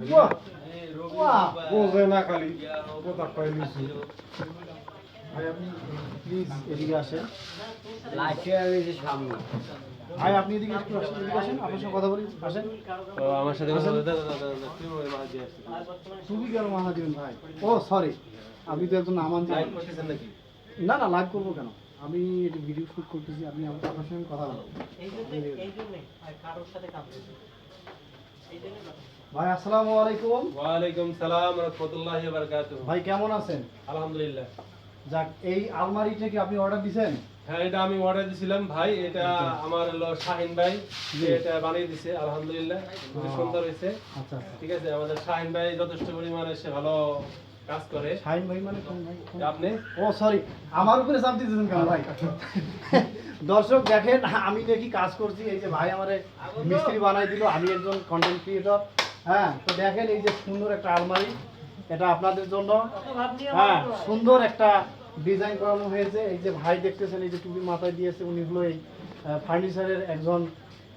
বাহ বাহ বোঝে না খালি কথা কয় নিছি প্লিজ এদিকে আসেন ভাই আপনি এদিকে একটু আসেন এদিকে আসেন আপনার সঙ্গে কথা বলি। আসেন। আমার সাথে কথা বলতে তুমি কেন দিবেন ভাই? ও সরি আমি তো একজন নাকি? না না লাইভ করব কেন? আমি এটা ভিডিও শুট করতেছি আপনি আমার আপনার সঙ্গে কথা বলুন। ভাই আসসালামু আলাইকুম। ওয়ালাইকুম সালাম রাহমাতুল্লাহি ওয়া বারাকাতুহু। ভাই কেমন আছেন? আলহামদুলিল্লাহ। যাক এই আলমারিটা কি আপনি অর্ডার দিছেন? হ্যাঁ এটা আমি অর্ডার দিছিলাম ভাই। এটা আমার হলো শাহিন ভাই এটা বানিয়ে দিছে আলহামদুলিল্লাহ। খুবই সুন্দর হয়েছে। আচ্ছা আচ্ছা। ঠিক আছে আমাদের শাহিন ভাই যথেষ্ট পরিমাণে সে ভালো কাজ করে। শাহিন ভাই মানে কোন ভাই? আপনি? ও সরি আমার উপরে চাপ দিতেছেন কেন ভাই? দর্শক দেখেন আমি নাকি কাজ করছি এই যে ভাই আমারে মিস্ত্রি বানাই দিল আমি একজন কন্টেন্ট ক্রিয়েটর হ্যাঁ তো দেখেন এই যে সুন্দর একটা আলমারি। এটা আপনাদের জন্য। হ্যাঁ সুন্দর একটা ডিজাইন করানো হয়েছে। এই যে ভাই দেখতেছেন এই যে টুপি মাথায় দিয়েছে উনি হলো এই ফার্নিচারের একজন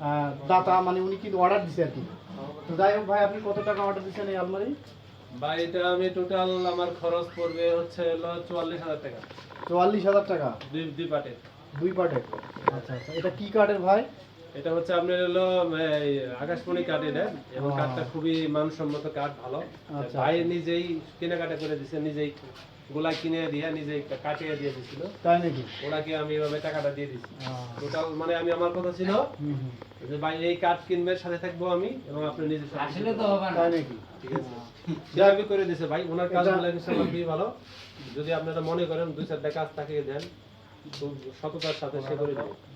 আহ, দাতা। মানে উনি কিন্তু অর্ডার দিছে আর কি। তো যাই হোক ভাই আপনি কত টাকা অর্ডার দিচ্ছেন এই আলমারি? ভাই এটা আমি টোটাল আমার খরচ পড়বে হচ্ছে হলো চুয়াল্লিশ হাজার টাকা। চুয়াল্লিশ হাজার টাকা? দুই দুই পাটে দুই পার্টের আচ্ছা আচ্ছা। এটা কি কার্ডের ভাই? এটা হচ্ছে আপনার হলো আকাশমণি কাঠ এটা এবং কাঠটা খুবই মানসম্মত কাঠ ভালো। আচ্ছা। ভাই নিজেই কেনাকাটা করে দিছে নিজেই গোলা কিনে দিয়ে নিজেই কাটিয়ে দিয়ে দিছিল। তাই নাকি? ওনাকে আমি এভাবে টাকাটা দিয়ে দিছি। টোটাল মানে আমি আমার কথা ছিল। যে ভাই এই কাঠ কিনবে সাথে থাকব আমি এবং আপনি নিজে আসলে তো হবে তাই নাকি? ঠিক আছে। সেভাবে করে দিছে ভাই ওনার এটা- কাজগুলো ইনশাআল্লাহ খুবই ভালো। যদি আপনারা মনে করেন দুই চারটা কাজ তাকে দেন খুব সততার সাথে সে করে দেবে।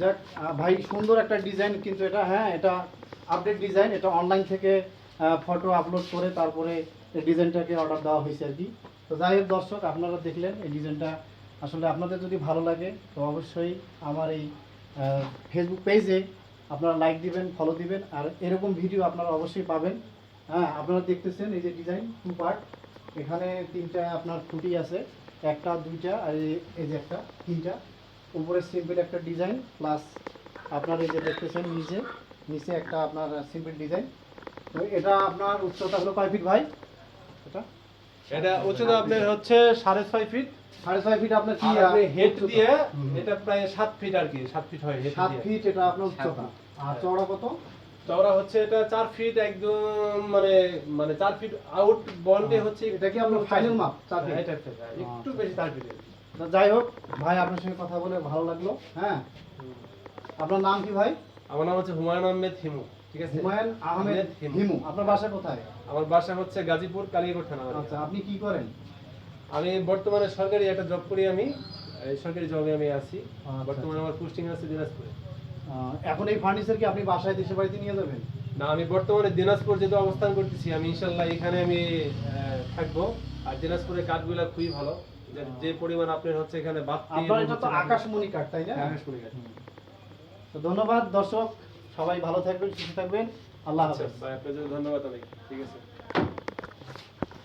যাক ভাই, সুন্দর একটা ডিজাইন কিন্তু এটা হ্যাঁ এটা আপডেট ডিজাইন এটা অনলাইন থেকে ফটো আপলোড করে তারপরে এই ডিজাইনটাকে অর্ডার দেওয়া হয়েছে আর কি। তো যাই হোক, দর্শক, আপনারা দেখলেন এই ডিজাইনটা আসলে আপনাদের যদি ভালো লাগে, তো অবশ্যই আমার এই ফেসবুক পেজে আপনারা লাইক দিবেন ফলো দিবেন, আর এরকম ভিডিও আপনারা অবশ্যই পাবেন। হ্যাঁ আপনারা দেখতেছেন এই যে ডিজাইন টু পার্ট এখানে তিনটা আপনার খুঁটি আছে, একটা, দুইটা, আর এই- এই যে একটা, তিনটা। উপরে সিম্পল একটা ডিজাইন প্লাস আপনার এই যে দেখতেছেন নিচে নিচে একটা আপনার সিম্পল ডিজাইন। তো এটা আপনার উচ্চতা হলো কয় ফিট ভাই? এটা? এটা উচ্চতা আপনার হচ্ছে সাড়ে ছয় ফিট সাড়ে ছয় ফিট আপনার কি আপনি হেড দিয়ে এটা প্রায় সাত ফিট আর কি সাত ফিট হয় হেড সাত ফিট এটা আপনার উচ্চতা। আর চওড়া কত? চওড়া হচ্ছে এটা চার ফিট একদম মানে মানে চার ফিট আউট বন্ডে হচ্ছে এটা কি আপনার ফাইনাল মাপ? চার ফিট এটা একটা, হ্যাঁ, একটু বেশি চার ফিট তো যাই হোক ভাই আপনার সঙ্গে কথা বলে ভালো লাগল হ্যাঁ? আপনার নাম কি ভাই? আমার নাম হচ্ছে হুমায়ুন আহমেদ হিমু ঠিক আছে? হুমায়ুন আহমেদ হিমু। আপনার বাসা কোথায়? আমার বাসা হচ্ছে গাজীপুর কালিয়াকোট থানা আচ্ছা আপনি কি করেন? আমি বর্তমানে সরকারি একটা জব করি আমি সরকারি জবে আমি আছি। আচ্ছা, বর্তমানে আমার পোস্টিং আছে দিনাজপুরে। এখন এই ফার্নিচার কি আপনি বাসায় দেশে বাড়িতে নিয়ে যাবেন? না আমি বর্তমানে দিনাজপুর যেহেতু অবস্থান করতেছি আমি ইনশাল্লাহ এখানে আমি থাকব। আর দিনাজপুরের কাঠগুলা খুবই ভালো। যে- পরিমাণ আপনার হচ্ছে এখানে বাড়তি আপনার এটা তো আকাশমণি কাঠ তাই না? আকাশমণি কাঠ। তো ধন্যবাদ দর্শক। সবাই ভালো থাকবেন সুস্থ থাকবেন। আল্লাহ আচ্ছা হাফেজ। ভাই আপনাদের ধন্যবাদ অনেক ঠিক আছে।